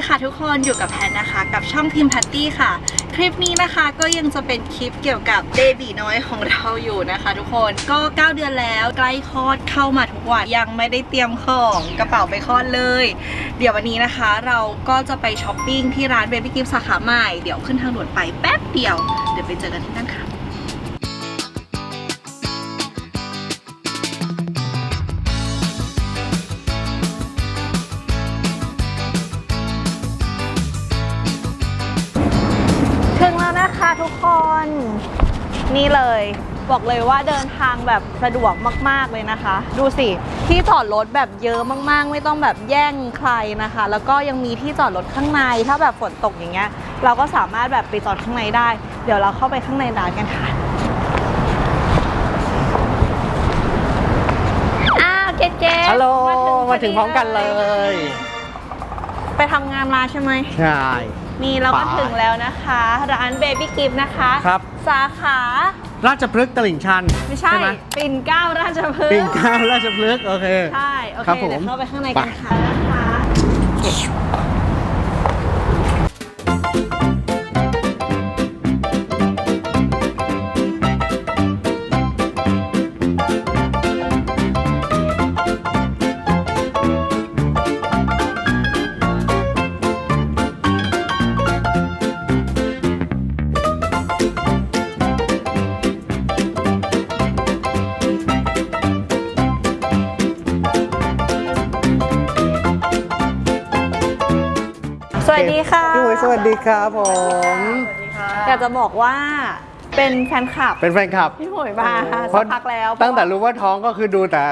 ีค่ะทุกคนอยู่กับแพนนะคะ กับช่องพิมพ์แพตตี้ค่ะ คลิปนี้นะคะก็ยังจะเป็นคลิปเกี่ยวกับเบบีน้อยของเราอยู่นะคะ ทุกคนก็ 9 เดือนแล้วใกล้คลอดเข้ามาทุกวันยังไม่ได้เตรียมของกระเป๋าไปคลอดเลย เดี๋ยววันนี้นะคะ เราก็จะไปช้อปปิ้งที่ร้านเบบี้กิฟสาขาใหม่เดี๋ยวขึ้นทางด่วนไปแป๊บเดียวเดี๋ยวไปเจอกันที่นั่นค่ะ เลย บอกเลยว่าเดินทางแบบสะดวกมาก ๆเลยนะคะ ดูสิ ที่จอดรถแบบเยอะมากๆ ไม่ต้องแบบแย่งใครนะคะ แล้วก็ยังมีที่จอดรถข้างในถ้าแบบฝนตกอย่างเงี้ย เราก็สามารถแบบไปจอดข้างในได้ เดี๋ยวเราเข้าไปข้างในร้านกันค่ะอ้าวเจ๊เจ๊ฮัลโหลพมาดีถึงพร้อมกันเลย ไปทำงานมาใช่ไหม ใช่ นี่เราก็ไปถึงแล้วนะคะ ร้าน Baby Gift นะคะ ครับ สาขา ราชพฤกษ์ตลิ่งชันไม่ใช่ไหมปิ่นเกล้าราชพฤกษ์ปิ่นเกล้าราชพฤกษ์โอเค ใช่ โอเค ครับผม เดี๋ยวเข้าไปข้างในไปกันค่ะ วัสดีค่ะ พี่หมวยสวัสดีครับผม อยากจะบอกว่าเป็นแฟนคลับเป็นแฟนคลับพี่หมวยมาเพสัราะกพักแล้วตั้งแต่รู้ว่าท้องก็คือดูแต่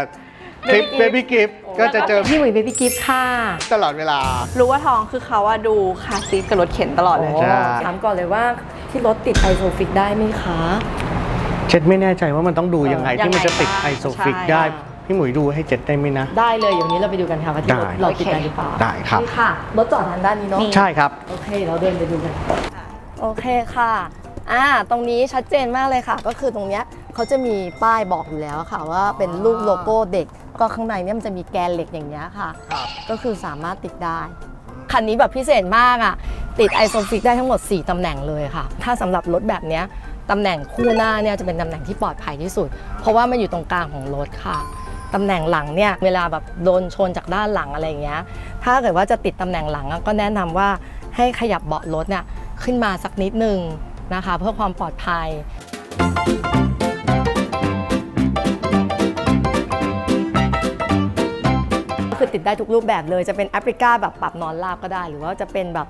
คลิป Baby เบบี้กิฟก็จะเจอพี่หมุยเบบี้กิฟต์ค่ะ ตลอดเวลา รู้ว่าท้องคือเขาอะดูคาร์ซีทกับรถเข็นตลอดเลยใช่ถามก่อนเลยว่าที่รถติดไอโซฟิกได้ไหมคะเจ็ดไม่แน่ใจว่ามันต้องดูยังไงเออที่มันจะติดยังไงไอโซฟิกใช่ได้ พี่หมวยดูให้เจ็ดได้ไหมนะ ได้เลยเดี๋ยววันนี้เราไปดูกันค่ะว่าที่รถได้ เราติดได้หรือเปล่าได้ครับ นี่ค่ะรถจอดทางด้านนี้เนาะใช่ครับ โอเค เราเดินไปดูกัน โอเคค่ะอ่าตรงนี้ชัดเจนมากเลยค่ะ ก็คือตรงเนี้ยเขาจะมีป้ายบอกอยู่แล้วค่ะ ว่าเป็นรูปโลโก้เด็ก ก็ข้างในเนี่ยมันจะมีแกนเหล็กอย่างเงี้ยค่ะครับก็คือสามารถติดได้ คันนี้แบบพิเศษมากอะ ติดไอโซฟิกได้ทั้งหมด 4ตำแหน่งเลยค่ะ ถ้าสำหรับรถแบบเนี้ยตำแหน่งคู่หน้าเนี่ยจะเป็นตำแหน่งที่ปลอดภัยที่สุด เพราะว่ามันอยู่ตรงกลางของรถค่ะ ตำแหน่งหลังเนี่ยเวลาแบบโดนชนจากด้านหลังอะไรอย่างเงี้ย ถ้าเกิดว่าจะติดตำแหน่งหลังก็แนะนำว่าให้ขยับเบาะรถเนี่ยขึ้นมาสักนิดนึงนะคะ เพื่อความปลอดภัยคือติดได้ทุกรูปแบบเลยจะเป็นแอปริก้าแบบปรับนอนราบก็ได้ หรือว่าจะเป็นแบบ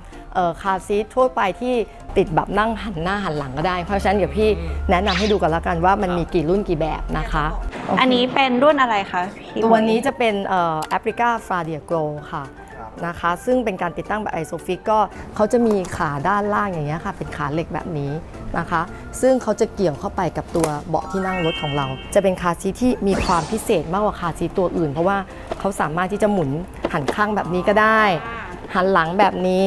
คาซีททั่วไปที่ ติดแบบนั่งหันหน้าหันหลังก็ได้ เพราะฉะนั้นเดี๋ยวพี่แนะนำให้ดูกันแล้วกันว่ามันมีกี่รุ่นกี่แบบนะคะอันนี้เป็นรุ่นอะไรคะพี่หมตัวนี้จะเป็นแอปริก้าฟาเดียโกลค่ะนะคะ ซึ่งเป็นการติดตั้งแบบไอโซฟิกก็เขาจะมีขาด้านล่างอย่างเงี้ยค่ะ เป็นขาเหล็กแบบนี้นะคะ ซึ่งเขาจะเกี่ยวเข้าไปกับตัวเบาะที่นั่งรถของเรา จะเป็นคาร์ซีทที่มีความพิเศษมากกว่าคาร์ซีทตัวอื่น เพราะว่าเขาสามารถที่จะหมุนหันข้างแบบนี้ก็ได้ หันหลังแบบนี้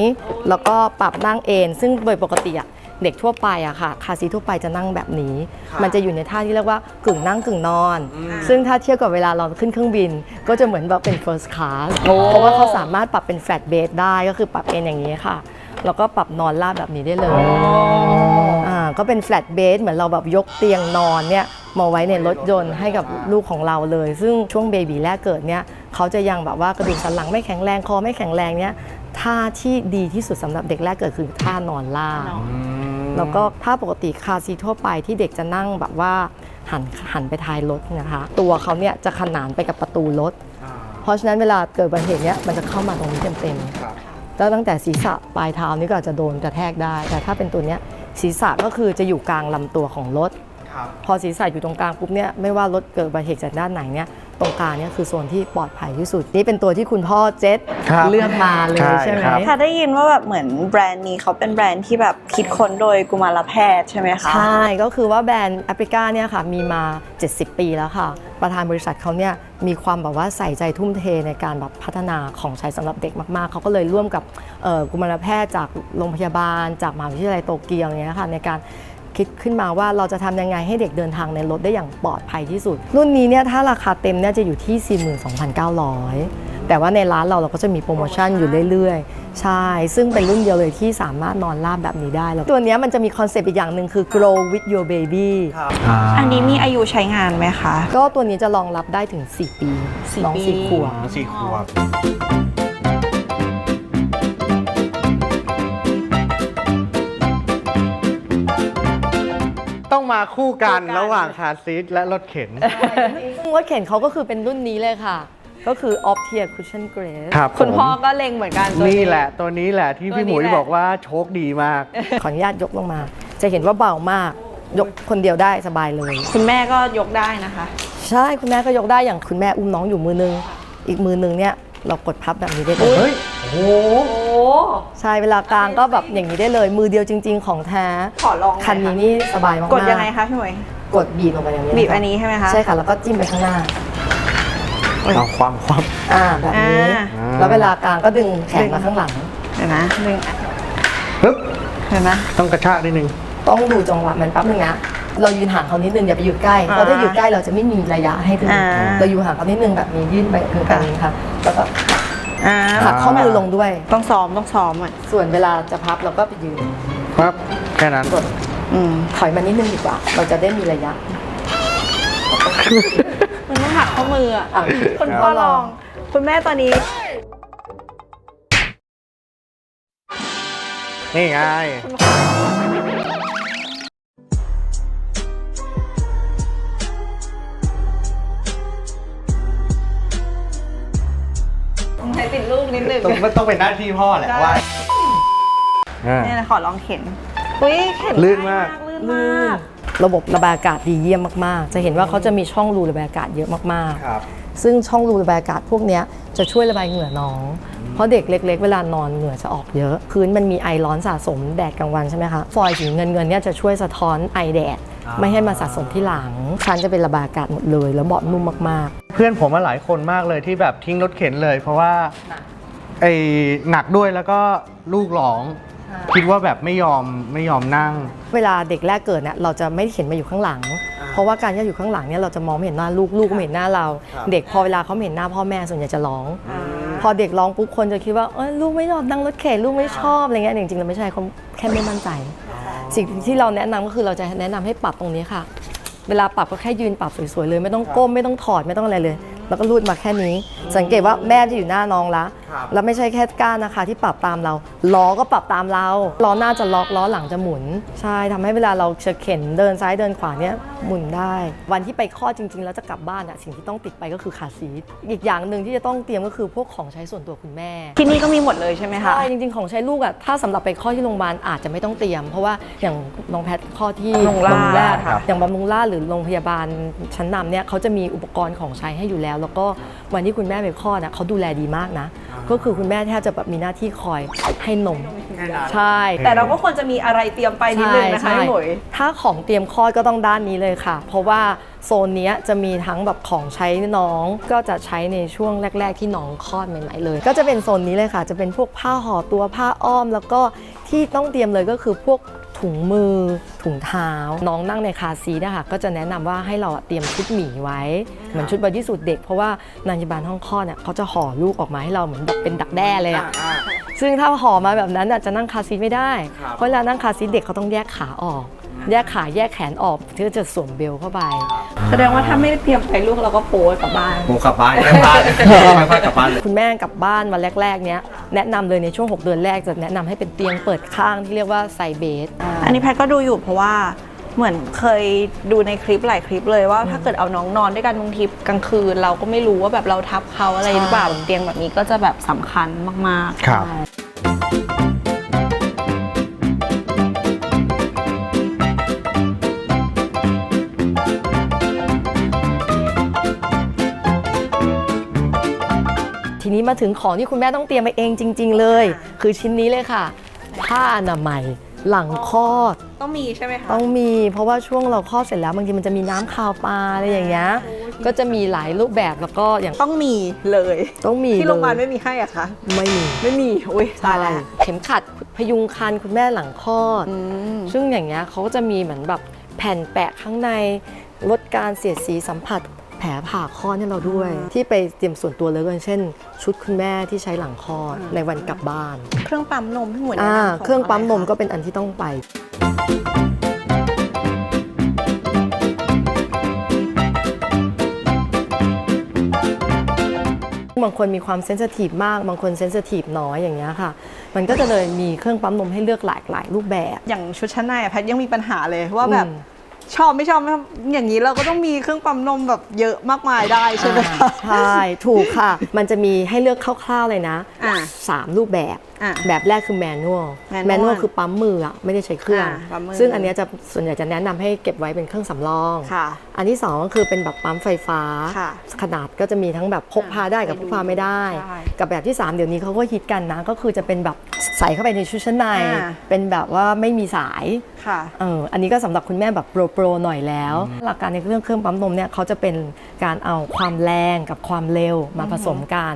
แล้วก็ปรับนั่งเอนซึ่งโดยปกติอะเด็กทั่วไปอะค่ะ คาร์ซีททั่วไปจะนั่งแบบนี้ มันจะอยู่ในท่าที่เรียกว่ากึ่งนั่งกึ่งนอน ซึ่งถ้าเทียบกับเวลาเราขึ้นเครื่องบิน ก็จะเหมือนแบบเป็น first class เพราะว่าเขาสามารถปรับเป็น flat bed ได้ก็คือปรับเอนอย่างนี้ค่ะ แล้วก็ปรับนอนราบแบบนี้ได้เลยอ่าก็เป็น flat bed เหมือนเราแบบยกเตียงนอนเนี่ย มาไว้ในรถยนต์ให้กับลูกของเราเลย ซึ่งช่วงเบบีแรกเกิดเนี่ยเขาจะยังแบบว่ากระดูกสันหลังไม่แข็งแรงคอไม่แข็งแรงเนี่ยท่าที่ดีที่สุดสำหรับเด็กแรกเกิดคือท่านอนราบแล้วก็ถ้าปกติคาร์ซีททั่วไปที่เด็กจะนั่งแบบว่าหันหันไปท้ายรถนะคะ ตัวเขาเนี่ยจะขนานไปกับประตูรถ เพราะฉะนั้นเวลาเกิดอุบัติเหตุเนี่ยมันจะเข้ามาตรงนี้เต็มครับๆแล้วตั้งแต่ศีรษะปลายเท้านี่ก็อาจจะโดนกระแทกได้ แต่ถ้าเป็นตัวเนี้ยศีรษะก็คือจะอยู่กลางลำตัวของรถครับ พอศีรษะอยู่ตรงกลางปุ๊บเนี่ยไม่ว่ารถเกิดอุบัติเหตุจากด้านไหนเนี่ยตรงกลางเนี่ยคือโซนที่ปลอดภัยที่สุด นี่เป็นตัวที่คุณพ่อเจษครับเลือกมาเลยใช่ใช่ไหมครับ ค่ะได้ยินว่าแบบเหมือนแบรนด์นี้เขาเป็นแบรนด์ที่แบบคิดค้นโดยกุมารแพทย์ใช่ไหมคะใช่ก็คือว่าแบรนด์แอปริก้าเนี่ยค่ะมีมา 70 ปีแล้วค่ะ ประธานบริษัทเขาเนี่ยมีความแบบว่าใส่ใจทุ่มเทในการแบบพัฒนาของใช้สำหรับเด็กมากๆ เขาก็เลยร่วมกับเอ่อกุมารแพทย์จากโรงพยาบาล จากมหาวิทยาลัยโตเกียวเนี่ยค่ะในการ คิดขึ้นมาว่าเราจะทำยังไงให้เด็กเดินทางในรถได้อย่างปลอดภัยที่สุด รุ่นนี้เนี่ยถ้าราคาเต็มเนี่ยจะอยู่ที่ 42,900 แต่ว่าในร้านเราเราก็จะมีโปรโมชั่นอยู่เรื่อยๆ ใช่ ซึ่งเป็นรุ่นเดียวเลยที่สามารถนอนราบแบบนี้ได้แล้วตัวเนี้ยมันจะมีคอนเซปต์อีกอย่างหนึ่งคือ grow with your baby อันนี้มีอายุใช้งานไหมคะ ก็ตัวนี้จะรองรับได้ถึง 4 ปีสี่น้องปีสี่ขวบสี่ขวบ ต้องมาคู่กันระหว่างคาร์ซีทและรถเข็นซึ่งรถเข็นเขาก็คือเป็นรุ่นนี้เลยค่ะ ก็คือ o p t i a Cushion Grace ครับคุณผม พ่อก็เล็งเหมือนกันตัวนี่แหละตัวนี้แหละที่พี่หมุยตัวนี้แหละ บอกว่าโชคดีมาก ขออนุญาตยกลงมา จะเห็นว่าเบามาก ยกคนเดียวได้สบายเลย คุณแม่ก็ยกได้นะคะ ใช่คุณแม่ก็ยกได้อย่างคุณแม่อุ้มน้องอยู่มือนึง อีกมือนึงเนี่ย เรากดพับแบบนี้ได้เลย เฮ้ย โอ้โห โอ้ ใช่เวลากลางก็แบบอย่างนี้ได้เลย มือเดียวจริง ๆ ของแท้ขอลองหอยคันนี้นี่สบายมากๆกดยังไงคะพี่หมวยกดบีบลงไปอย่างนี้บีบอันนี้ใช่ไหมคะ ใช่ค่ะ แล้วก็จิ้มไปข้างหน้า เอาความความ อ่าแบบนี้ อ่า แล้วเวลากลางก็ดึงแขนมาข้างหลังเดี๋ยวนะหนึ่งปึ๊บเห็นไหมต้องกระชากนิดนึง ต้องดูจังหวะมันแป๊บนึงนะ เรายืนห่างเขานิดนึงอย่าไปอยู่ใกล้เพราะถ้าอยู่ใกล้เราจะไม่มีระยะให้ถึงอ่า เราอยู่ห่างเขานิดนึงแบบนี้ยื่นไปคือกันค่ะแล้วก็อ่าผลักข้อมือลงด้วย ต้องซ้อมต้องซ้อมอะส่วนเวลาจะพับเราก็ไปยืนครับแค่นั้น กดอืมถอยมานิดนึงดีกว่า เราจะได้มีระยะมันต้องหักข้อมืออะ อะคุณพ่อลอง คุณแม่ตอนนี้ นี่ไง ใช้ติดลูกนิดนึงต้องมันต้องเป็นหน้าที่พ่อแหละได้ว่าอ่า เนี่ยนะขอลองเข็นอุ้ยเข็นลื่นมากลื่นลื่มากนระบบระบายอากาศดีเยี่ยมมาก ๆ จะเห็นว่าเขาจะมีช่องรูระบายอากาศเยอะมาก ครับ ๆ ซึ่งช่องรูระบายอากาศพวกเนี้ยจะช่วยระบายเหงื่อน้อง เพราะเด็กเล็ก ๆ เวลานอนเหงื่อจะออกเยอะ พื้นมันมีไอร้อนสะสมแดดกลางวันใช่ไหมคะ ฟอยล์สีเงินเงินๆเนี่ยจะช่วยสะท้อนไอแดดอ่าไม่ให้มาสะสมที่หลังชั้นจะเป็นระบายอากาศหมดเลย แล้วเบาะนุ่มมาก เพื่อนผมมาหลายคนมากเลยที่แบบทิ้งรถเข็นเลย เพราะว่าไอ้หนักด้วยแล้วก็ลูกหลอง คิดว่าแบบไม่ยอมไม่ยอมนั่งๆเวลาเด็กแรกเกิดเนี่ยเราจะไม่เข็นมาอยู่ข้างหลัง เพราะว่าการที่อยู่ข้างหลังเนี่ยเราจะมองไม่เห็นหน้าลูกลูกก็ไม่เห็นหน้าเราครับเด็กพอเวลาเขาไม่เห็นหน้าพ่อแม่ส่วนใหญ่จะร้อง พอเด็กร้องปุ๊บคนจะคิดว่าเอ้ยลูกไม่ชอบนั่งรถเข็นลูกไม่ชอบอะไรเงี้ยจริงๆเราไม่ใช่เขาแค่ไม่มั่นใจ สิ่งที่เราแนะนำก็คือเราจะแนะนำให้ปรับตรงนี้ค่ะ เวลาปรับก็แค่ยืนปรับสวยๆเลย ไม่ต้องก้มไม่ต้องถอดไม่ต้องอะไรเลย แล้วก็รูดมาแค่นี้ สังเกตว่าแม่จะอยู่หน้าน้องละครับ แล้วไม่ใช่แค่ก้านนะคะ ที่ปรับตามเราล้อก็ปรับตามเราล้อหน้าจะล็อกล้อหลังจะหมุน ใช่ทำให้เวลาเราจะเข็นเดินซ้ายเดินขวาเนี่ยหมุนได้ วันที่ไปคลอดจริง ๆ แล้วจะกลับบ้านอะสิ่งที่ต้องติดไปก็คือคาร์ซีทอีกอย่างหนึ่งที่จะต้องเตรียมก็คือพวกของใช้ส่วนตัวคุณแม่ ที่นี่ก็มีหมดเลยใช่ไหมคะใช่จริงๆของใช้ลูกอะถ้าสำหรับไปคลอดที่โรงพยาบาลอาจจะไม่ต้องเตรียม เพราะว่าอย่างน้องแพทคลอดที่บำรุงราษฎร์บำรุงราษฎร์ครับอย่างบำรุงราษฎร์หรือโรงพยาบาลชั้นนำเนี่ยเขาจะมีอุปกรณ์ของใช้ให้อยู่แล้ว แล้วก็วันที่คุณแม่ไปคลอดนะเขาดูแลดีมากนะก็คือคุณแม่แทบจะแบบมีหน้าที่คอยให้นมใช่ แต่เราก็ควรจะมีอะไรเตรียมไปนิดนึงนะคะใช่พี่หมวยถ้าของเตรียมคลอดก็ต้องด้านนี้เลยค่ะ เพราะว่าโซนเนี้ยจะมีทั้งแบบของใช้น้องก็จะใช้ในช่วงแรก ๆ ที่น้องคลอดใหม่ๆเลย ก็จะเป็นโซนนี้เลยค่ะ จะเป็นพวกผ้าห่อตัวผ้าอ้อม แล้วก็ที่ต้องเตรียมเลยก็คือพวก ถุงมือ ถุงเท้า น้องนั่งในคาร์ซีทนะคะก็จะแนะนำว่าให้เราอะเตรียมชุดหมีไว้ เหมือนชุดบอดี้สูทเด็ก เพราะว่านางพยาบาลห้องคลอดเนี่ยเขาจะห่อลูกออกมาให้เราเหมือนแบบเป็นดักแด้เลยอะซึ่งถ้าห่อมาแบบนั้นน่ะจะนั่งคาร์ซีทไม่ได้ เพราะเวลานั่งคาร์ซีทเด็กเขาต้องแยกขาออก แยกขาแยกแขนออกเพื่อจะสวมเบลเข้าไป แสดงว่าถ้าไม่ได้เตรียมไปลูกเราก็โป๊กลับบ้านผมกลับบ้านไม่พลาดไม่พลาดกลับบ้านเลยคุณแม่กลับบ้านวันแรกๆเนี้ยแนะนำเลยในช่วง 6 เดือนแรกจะแนะนำให้เป็นเตียงเปิดข้างที่เรียกว่าไซเบส อันนี้แพทย์ก็ดูอยู่เพราะว่าเหมือนเคยดูในคลิปหลายคลิปเลยว่าถ้าเกิดเอาน้องนอนด้วยกันบางทีกลางคืน เราก็ไม่รู้ว่าแบบเราทับเขาอะไรหรือเปล่าใช่ เตียงแบบนี้ก็จะแบบสำคัญมากๆ ครับที นี้มาถึงของที่คุณแม่ต้องเตรียมไปเองจริง ๆ เลย คือชิ้นนี้เลยค่ะ ผ้าอนามัยหลังคลอด ต้องมีใช่ไหมคะ ต้องมีเพราะว่าช่วงเราคลอดเสร็จแล้วบางทีมันจะมีน้ำคาวปลาอะไรอย่างเงี้ยก็จะมีหลายรูปแบบแล้วก็อย่างต้องมีเลย ต้องมีที่โรงพยาบาลเลไม่ยมีให้อะคะไม่มีไม่มีอุ้ยตายใช่แล้วเข็มขัดพยุงคันคุณแม่หลังคลอด อืม ซึ่งอย่างเงี้ยเขาก็จะมีเหมือนแบบแผ่นแปะข้างในลดการเสียดสีสัมผัส แผลผ่าคลอดให้เราด้วย ที่ไปเตรียมส่วนตัวเลยก็อย่างเช่น ชุดคุณแม่ที่ใช้หลังคลอดในวันกลับบ้านเครื่องปั๊มนมพี่หมวยแนะอ่านำขเครื่องปั๊มนมะไคะก็เป็นอันที่ต้องไปบางคนมีความเซน i ทีฟมาก บางคนเซน i ทีฟน้อยอย่างเงี้ยค่ะ มันก็จะเลยมีเครื่องปั๊มนมให้เลือกหลากหลายรูปแบบ อย่างชุดชั้นในอะแพทยังมีปัญหาเลยว่าแบบอืม ชอบไม่ชอบไม่ชอบอย่างนี้เราก็ต้องมีเครื่องปั๊มนมแบบเยอะมากมายได้ใช่ไหมคะ ใช่ ถูกค่ะ มันจะมีให้เลือกคร่าวๆเลยนะอ่าสามรูปแบบ อะแบบแรกคือแมนนวล manual แมนนวลคือปั๊มมืออะไม่ได้ใช้เครื่อง อ่าปั๊มมือซึ่งอันเนี้ยจะส่วนใหญ่จะแนะนำให้เก็บไว้เป็นเครื่องสำรอง ค่ะอันที่สองก็คือเป็นแบบปั๊มไฟฟ้า ค่ะขนาดก็จะมีทั้งแบบพกพาได้กับพกพาไม่ได้ ใช่กับแบบที่3เดี๋ยวนี้เขาก็ฮิตกันนะ ก็คือจะเป็นแบบใส่เข้าไปในชุดชั้นใน อ่า เป็นแบบว่าไม่มีสาย ค่ะเอออันนี้ก็สำหรับคุณแม่แบบโปรโปรหน่อยแล้ว หลักการในเครื่องเครื่องปั๊มนมเนี่ยเขาจะเป็นการเอาความแรงกับความเร็วมาผสมกัน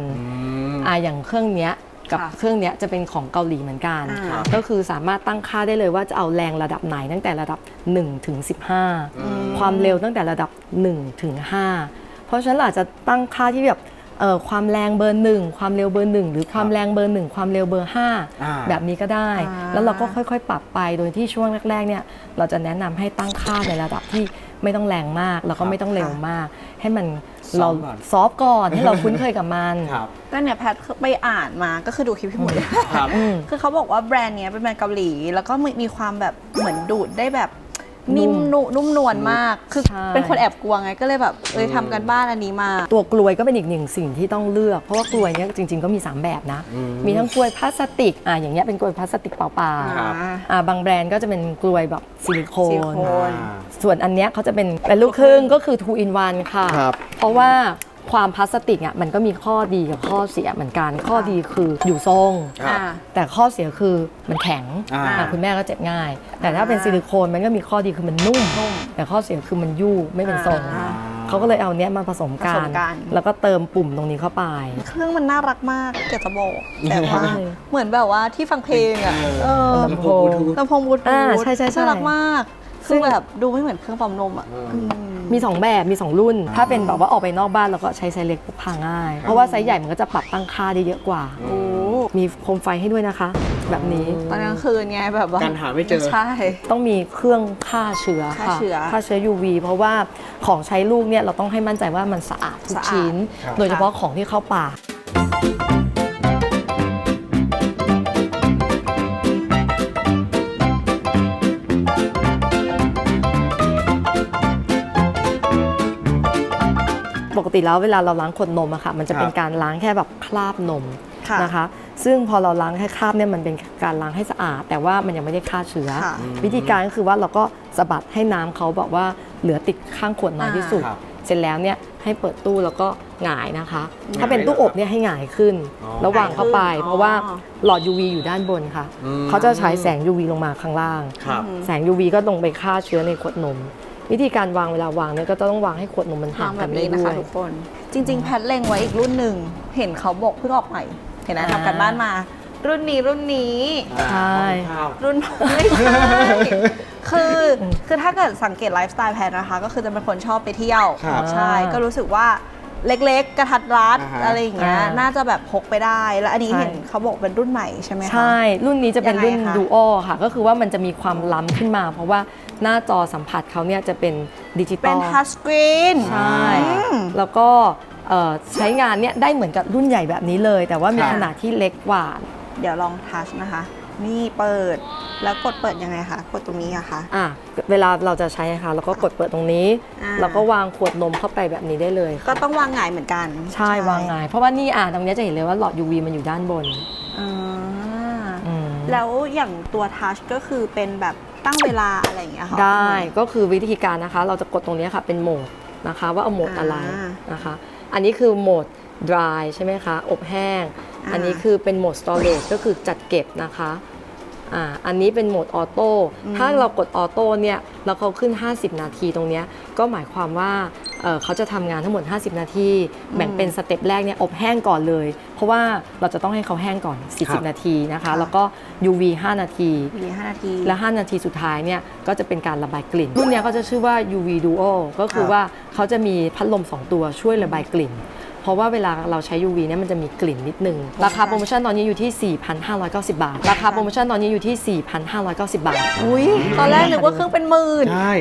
อ่าอย่างเครื่องเนี้ยกับค่ะเครื่องเนี้ยจะเป็นของเกาหลีเหมือนกันอ่าก็คือสามารถตั้งค่าได้เลยว่าจะเอาแรงระดับไหนตั้งแต่ระดับ1ถึง15 ความเร็วตั้งแต่ระดับ1ถึง5 เพราะฉะนั้นเราอาจจะตั้งค่าที่แบบเอ่อ ความแรงเบอร์หนึ่งความเร็วเบอร์หนึ่งหรือความแรงเบอร์หนึ่งความเร็วเบอร์ห้าอ่าแบบนี้ก็ได้อ่าแล้วเราก็ค่อยๆ ปรับไปโดยที่ช่วงแรกๆเนี่ยเราจะแนะนำให้ตั้งค่าในระดับที่ไม่ต้องแรงมาก แล้วก็ไม่ต้องเร็วมาก ให้มันซอเราฟต์ก่อนซอฟต์ก่อนให้เราคุ้นเคยกับมันครับก็เนี่ยแพทไปอ่านมาก็คือดูคลิปพี่หมวยครับอืมคือเขาบอกว่าแบรนด์เนี้ยเป็นแบรนด์เกาหลี แล้วก็มีมีความแบบเหมือนดูดได้แบบ นุ่นิ่มมนุ่มนุ่มนวลมาก คือใช่ เป็นคนแอบกลัวไง ก็เลยแบบเอ้ยทำกันบ้านอันนี้มา ตัวกลวยก็เป็นอีกหนึ่งสิ่งที่ต้องเลือก เพราะว่ากลวยเนี่ยจริง ๆก็มี 3 แบบนะ อืมมีทั้งกลวยพลาสติกอะอย่างเงี้ยเป็นกลวยพลาสติกเปล่าครับ ๆอะบางแบรนด์ก็จะเป็นกลวยแบบซิลิโคซิลิน โคน ส่วนอันเนี้ยเขาจะเป็นเป็นลูกครึ่งก็คือ two in one ค่ะ ครับ เพราะว่า ความพลาสติกอะมันก็มีข้อดีกับข้อเสียเหมือนกัน ข้อดีคืออยู่ทรงครับอ่า แต่ข้อเสียคือมันแข็งอ่า อะคุณแม่ก็เจ็บง่าย แต่ถ้าเป็นซิลิโคนมันก็มีข้อดีคือมันนุ่ม นุ่มแต่ข้อเสียคือมันยู่ไม่เป็นทรง อ่าเขาก็เลยเอาเนี้ยมาผสมกัผสนมกัน แล้วก็เติมปุ่มตรงนี้เข้าไป เครื่องมันน่ารักมากเกิดจะบอกแต่ว่าใช่เหมือนแบบว่าที่ฟังเพลงอะเออลำโพง ลำโพงบลูทูอ่าธใช่ใช่ใช่ น่ารักมาก ซึ่คืองแบบดูไม่เหมือนเครื่องปั๊มนมอะอืมมี 2 แบบมี 2 รุ่น ถ้าเป็นแบบว่าออกไปนอกบ้านเราก็ใช้ไซส์เล็กพกพาง่าย เพราะว่าไซส์ใหญ่มันก็จะปรับตั้งค่าได้เยอะกว่าโอ้มีโคมไฟให้ด้วยนะคะ แบบนี้ตอนกลางคืนไงแบบว่าการหาไม่เจอใช่ ต้องมีเครื่องฆ่าเชื้อฆ่าค่ะเชื้อฆ่าเชื้อ UV เพราะว่าของใช้ลูกเนี่ยเราต้องให้มั่นใจว่ามันสะอาดทุกสะอาดชิ้นครับโดยเฉพาะของที่เข้าปาก ติแล้วเวลาเราล้างขวดนมอะค่ะ มันจะเป็นครับการล้างแค่แบบคราบนมค่ะนะคะ ซึ่งพอเราล้างแค่คราบเนี่ยมันเป็นการล้างให้สะอาด แต่ว่ามันยังไม่ได้ฆ่าเชื้อค่ะวิธีการก็คือว่าเราก็สะบัดให้น้ำเขาแบบว่าเหลือติดข้างขวดน้อยที่สุดครับเสร็จแล้วเนี่ยให้เปิดตู้แล้วก็หงายนะคะหงายถ้าเป็นตู้อบเนี่ยให้หงายขึ้นอ๋อแล้ววางเข้าไปหงายขึ้นเพราะว่าอ๋อหลอด UV อยู่ด้านบนค่ะอืมเขาจะฉายแสง UV ลงมาข้างล่างครับแสง UV ก็ลงไปฆ่าเชื้อในขวดนม วิธีการวางเวลาวางเนี่ยก็จะต้องวางให้ขวดนมมันห่างทำแบกันบได้นี้นะด้วคะย ทุกคน จริง ๆ แพทเล็งไว้อีกรุ่นหนึ่ง เห็นเขาบอกเพิ่งออกใหม่ เห็นนะอ่า ทำกันบ้านมา รุ่นนี้รุ่นนี้ ใช่รุ่น ไม่ใช่ คือคือถ้าเกิดสังเกตไลฟ์สไตล์แพทนะคะ ก็คือจะเป็นคนชอบไปเที่ยว ครับ ใช่ ก็รู้สึกว่า เล็กๆ กระทัดรัดอ่าฮะอะไรอย่างเงี้ยอ่า น่าจะแบบพกไปได้ แล้วอันนี้ใช่เห็นเขาบอกเป็นรุ่นใหม่ใช่ไหมคะ ใช่ รุ่นนี้จะเป็นรุ่นยังไงคะ ดูโอค่ะ ก็คือว่ามันจะมีความล้ำขึ้นมา เพราะว่าหน้าจอสัมผัสเขาเนี่ยจะเป็นดิจิตอลเป็นทัชสกรีน ใช่ อืม แล้วก็เอ่อใช้งานเนี่ยได้เหมือนกับรุ่นใหญ่แบบนี้เลย แต่ว่ามีครับขนาดที่เล็กกว่า เดี๋ยวลองทัชนะคะ นี่เปิด แล้วกดเปิดยังไงคะ กดตรงนี้อะคะ อะเวลาเราจะใช้นะคะเราก็กดเปิดตรงนี้ อ่า แล้วก็วางขวดนมเข้าไปแบบนี้ได้เลยก็ค่ะต้องวางหงายเหมือนกันใช่วางไงายเพราะว่านี่อะตรงเนี้ยจะเห็นเลยว่าหลอด UV มันอยู่ด้านบนอ่าอืมแล้วอย่างตัวทัชก็คือเป็นแบบตั้งเวลาอะไรอย่างเงี้ยค่ะ ได้ก็คือวิธีการนะคะ เราจะกดตรงนี้ค่ะเป็นโหมดนะคะ ว่าเอาโหมดอะไรอ่านะคะ อันนี้คือโหมด dry ใช่ไหมคะ อบแห้ง อ่าอันนี้คือเป็นโหมด storage ก็คือจัดเก็บนะคะอ่าอันนี้เป็นโหมดออโต้ถ้าเรากดออโต้เนี่ยแล้วเขาขึ้น 50 นาทีตรงเนี้ยก็หมายความว่าเเอ่อเขาจะทำงานทั้งหมด 50 นาที แบ่งเป็นสเต็ปแรกเนี่ยอบแห้งก่อนเลย เพราะว่าเราจะต้องให้เขาแห้งก่อนครับ40 นาทีนะคะ แล้วก็ UV 5 นาทีมี5นาที และ 5 นาทีสุดท้ายเนี่ยก็จะเป็นการระบายกลิ่น รุ่นเนี้ยก็จะชื่อว่า UV Duo ก็คือครับว่าเขาจะมีพัดลม 2 ตัวช่วยระบายกลิ่น เพราะว่าเวลาเราใช้ UV เนี่ยมันจะมีกลิ่นนิดนึง ราคาโปรโมชั่นตอนนี้อยู่ที่ 4,590 บาท ราคาโปรโมชั่นตอนนี้อยู่ที่ 4,590 บาท อุ้ยตอนแรกนึกว่าเครื่องเป็นหมื่น ใช่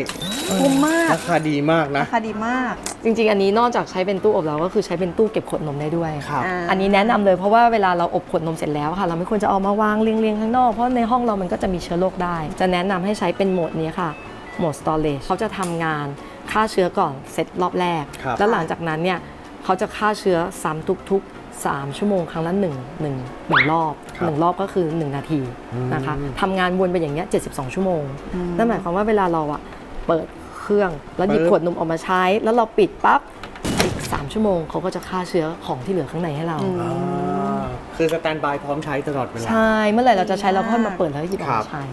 คุ้มมาก ราคาดีมากนะ ราคาดีมาก จริง ๆ อันนี้นอกจากใช้เป็นตู้อบแล้วก็คือใช้เป็นตู้เก็บขวดนมได้ด้วย ครับ อ่า อันนี้แนะนำเลยเพราะว่าเวลาเราอบขวดนมเสร็จแล้วค่ะ เราไม่ควรจะเอามาวางเรียงๆข้างนอกเพราะในห้องเรามันก็จะมีเชื้อโรคได้ จะแนะนำให้ใช้เป็นโหมดนี้ค่ะโหมด storage เขาจะทำงานฆ่าเชื้อก่อนเสร็จรอบแรก ครับ แล้วหลังจากนั้นเนี่ย เขาจะฆ่าเชื้อซ้ำทุกๆ 3 ชั่วโมงครั้งละ1 1 1รอบครับหนึ่งรอบก็คือ 1 นาทีนะคะทำงานวนไปอย่างเงี้ย72 ชั่วโมง นั่นหมายความว่าเวลาเราอะเปิดเครื่องแล้วหยิบปึ๊บ ขวดนมออกมาใช้ แล้วเราปิดปั๊บอีก 3 ชั่วโมงเขาก็จะฆ่าเชื้อของที่เหลือข้างในให้เรา อ่าคือสแตนบายพร้อมใช้ตลอดเวลา ใช่เมื่อไหร่เราจะใช้เราค่อยมาเปิดแล้วหยิบออกครัมาบใช้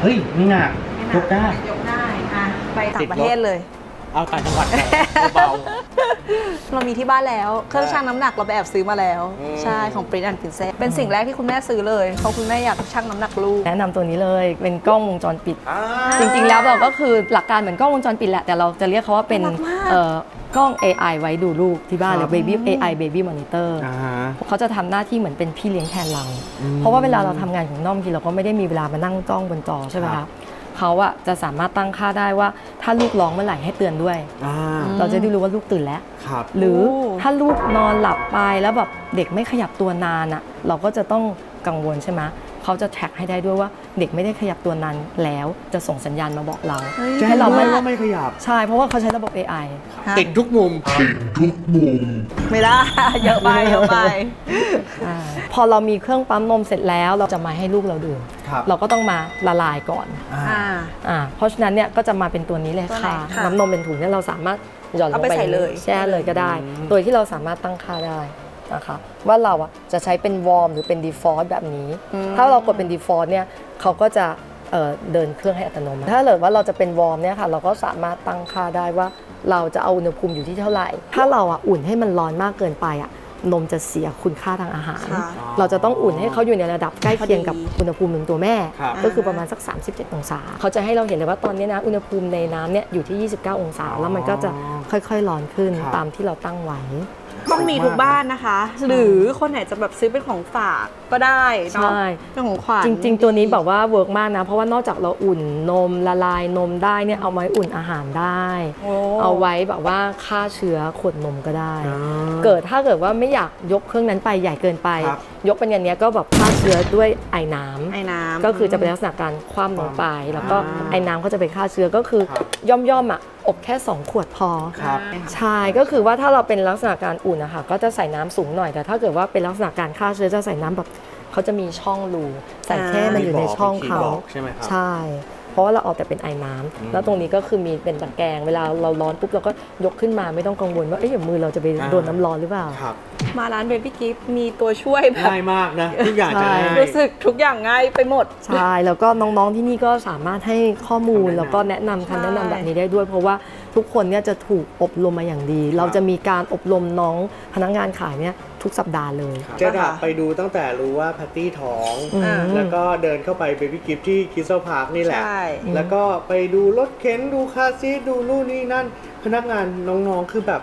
เฮ้ย นี่หนักยกได้ ยกได้อะไปต่างประเทศเลย เอาต่างจังหวัดก่อนเบา เรามีที่บ้านแล้ว เครื่องชั่งน้ำหนักเราไปแอบซื้อมาแล้ว อืม ใช่ของ Print and Princess เป็นสิ่งแรกที่คุณแม่ซื้อเลยเพราะคุณแม่อยากชั่งน้ำหนักลูก แนะนำตัวนี้เลยเป็นกล้องวงจรปิดอ่า จริงๆ แล้วเราก็คือหลักการเหมือนกล้องวงจรปิดแหละ แต่เราจะเรียกเขาว่าเป็นน่ารักมาก เอ่อกล้อง AI ไว้ดูลูกที่บ้านหรือ baby AI baby monitor อ่าฮะ เขาจะทำหน้าที่เหมือนเป็นพี่เลี้ยงแทนเราอืมเพราะว่าเวลาเราทำงานของน้องบางทีเราก็ไม่ได้มีเวลามานั่งจ้องบนจอใช่ไหมครัคะบ เขาอะจะสามารถตั้งค่าได้ว่า ถ้าลูกร้องเมื่อไหร่ให้เตือนด้วย อ่าเราจะได้รู้ว่าลูกตื่นแล้ว ครับ หรือโอ้ ถ้าลูกนอนหลับไปแล้วแบบเด็กไม่ขยับตัวนานอะเราก็จะต้องกังวลใช่ไหม เขาจะแท็กให้ได้ด้วยว่าเด็กไม่ได้ขยับตัวนานแล้วจะส่งสัญญาณมาบอกเราเฮ้ยแจ้ให้งเราด้วไม่ยว่าไม่ขยับ ใช่ เพราะว่าเขาใช้ระบบ AI ฮะติดทุกมุม ไม่ได้เยอะไปเยอะไปอ่าพอเรามีเครื่องปั๊มนมเสร็จแล้วเราจะมาให้ลูกเราดื่มครับเราก็ต้องมาละลายก่อนอ่าอ่าอ่าเพราะฉะนั้นเนี่ยก็จะมาเป็นตัวนี้เลยตัวไหนค่ะคะน้ำนมเป็นถุงเนี่ยเราสามารถหย่อนลเอางไปไปใส่เลยแช่เลยก็ได้ โดยที่เราสามารถตั้งค่าได้ นะคะว่าเราอะจะใช้เป็นวอร์มหรือเป็น default แบบนี้ ถ้าเรากดเป็น default เนี่ยเขาก็จะเอ่อเดินเครื่องให้อัตโนมัติ ถ้าเกิดว่าเราจะเป็นวอร์มเนี่ยค่ะเราก็สามารถตั้งค่าได้ว่าเราจะเอาอุณหภูมิอยู่ที่เท่าไหร่ ถ้าเราอะอุ่นให้มันร้อนมากเกินไปอะนมจะเสียคุณค่าทางอาหารค่ะเราจะต้องอุ่นให้เขาอยู่ในระดับใกล้เคียงกับพอดีอุณหภูมิของตัวแม่ครับก็คือประมาณสัก 37 องศา เขาจะให้เราเห็นเลยว่าตอนนี้นะอุณหภูมิในน้ำเนี่ยอยู่ที่ 29 องศา แล้วมันก็จะค่อยๆร้อนขึ้นครับตามที่เราตั้งไว้ ต้องมีทุกบ้านนะคะ หรือคนไหนจะแบบซื้อเป็นของฝากก็ได้เนาะใช่ เป็นของขวัญจริง ๆ ตัวนี้แบบว่าเวิร์กมากนะ เพราะว่านอกจากเราอุ่นนมละลายนมได้เนี่ยเอาไว้อุ่นอาหารได้โอ้เอาไว้แบบว่าฆ่าเชื้อขวดนมก็ได้อ่าเกิดถ้าเกิดว่าไม่อยากยกเครื่องนั้นไปใหญ่เกินไป ครับยกเป็นอย่างเนี้ยก็แบบฆ่าเชื้อด้วยไอ้น้ำไอ้น้ำ ก็คือจะเป็นลักษณะการคว่ำลงไป แล้วก็อ่า ไอ้น้ำก็จะไปฆ่าเชื้อก็คือย่อมย่อมๆอะอบแค่ 2 ขวดพอ ครับ ใช่ก็คือว่าถ้าเราเป็นลักษณะการอุ่นนะคะก็จะใส่น้ำสูงหน่อยแต่ถ้าเกิดว่าเป็นลักษณะการฆ่าเชื้อจะใส่น้ำแบบเขาจะมีช่องรูใส่แค่มันอยู่ในช่องเขามีบอกใช่ไหมครับ ใช่ เพราะว่าเราเอาแต่เป็นไอ้น้ำแล้วตรงนี้ก็คือมีเป็นตะแกรงเวลาเราร้อนปุ๊บเราก็ยกขึ้นมาไม่ต้องกังวลว่าเอ๊ะเดี๋ยวมือเราจะไปอ่าโดนน้ำร้อนหรือเปล่า ครับมาร้านเบบี้กิฟมีตัวช่วยแบบง่ายมากนะทุกอย่างจะใช่ง่ายรู้สึกทุกอย่างง่ายไปหมด ใช่ แล้วก็น้องๆที่นี่ก็สามารถให้ข้อมูลคำแนะนำแล้วก็แนะนำคำแนะนำใช่แบบนี้ได้ด้วย เพราะว่าทุกคนเนี่ยจะถูกอบรมมาอย่างดี เราจะมีการอบรมน้องพนักงานขายเนี่ย ทุกสัปดาห์เลย เจะดับไปดูตั้งแต่รู้ว่าแพตตี้ท้อง อืม แล้วก็เดินเข้าไปเบบี้กิฟที่คิสเซลพาร์คนี่แหละ ใช่ แล้วก็ไปดูรถเข็นดูคาร์ซีทดูนู่นนี่นั่น พนักงานน้องๆคือแบบ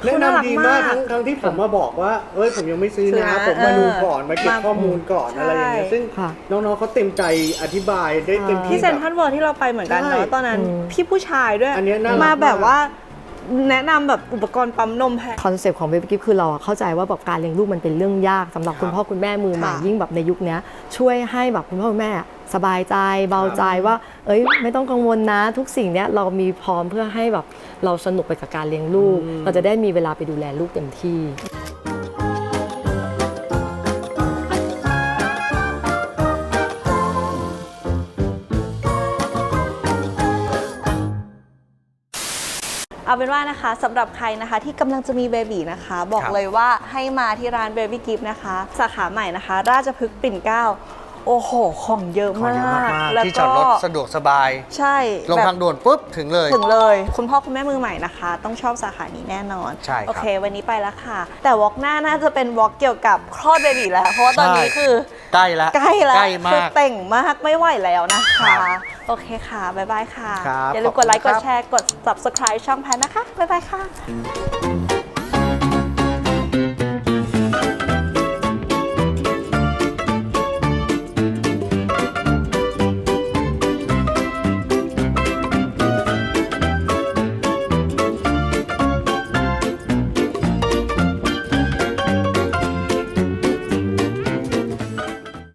เขาแนะน่ารักนำดีมากมากทั้งทั้งที่ผมมาบอกว่า เอ้ยผมยังไม่ซื้อซื้อนะนะ ผมมาดูก่อนเออมาเก็บมาข้อมูลก่อนใช่ อะไรอย่างเงี้ยซึ่งค่ะ น้องๆเขาเต็มใจอธิบายได้เต็มที่ที่เซ็นทแบรับลเวิลด์ที่เราไปเหมือนกันใช่เนาะตอนนั้น อืม พี่ผู้ชายด้วยอันเนี้ยน่ารักมาแบบมากว่า แนะนำแบบอุปกรณ์ปั๊มนมแพงคอนเซปต์ของเบบี้กิฟคือเราอะเข้าใจว่าแบบการเลี้ยงลูกมันเป็นเรื่องยากสำหรับครับคุณพ่อคุณแม่มือใหม่ค่ะยิ่งแบบในยุคเนี้ยช่วยให้แบบคุณพ่อคุณแม่สบายใจเบาใจว่า เอ้ย ไม่ต้องกังวลนะ ทุกสิ่งเนี้ยเรามีพร้อมเพื่อให้แบบเราสนุกไปกับการเลี้ยงลูก เราจะได้มีเวลาไปดูแลลูกเต็มที่ เอาเป็นว่านะคะสำหรับใครนะคะที่กำลังจะมีเบบีนะคะ บอกครับ เลยว่าให้มาที่ร้าน Baby Gift นะคะ สาขาใหม่นะคะ ราชพฤกษ์ปิ่นเกล้า โอ้โห ของเยอะของมาเยอะกมากแล้วๆที่จอดรถสะดวกสบาย ใช่ลงแบบทางด่วนปุ๊บถึงเลย ถึงเลย คุณพ่อคุณแม่มือใหม่นะคะ ต้องชอบสาขานี้แน่นอน ใช่ครับโอเค วันนี้ไปแล้วค่ะ แต่วอล์กหน้าน่าจะเป็นวอล์กเกี่ยวกับคลอดเบบีแล้ว เพราะว่าตอนนี้ใช่ คือ ใกล้แล้วใกล้แล้วใกล้คือมากเต่งมากไม่ไหวแล้วนะครัคะ บโอเคค่ะ บ๊ายบายค่ะ ครับอย่าลืมกดไลค์ขอบกคุณครับดแชร์ กด subscribe ช่องแพนนะคะ บ๊ายบายค่ะ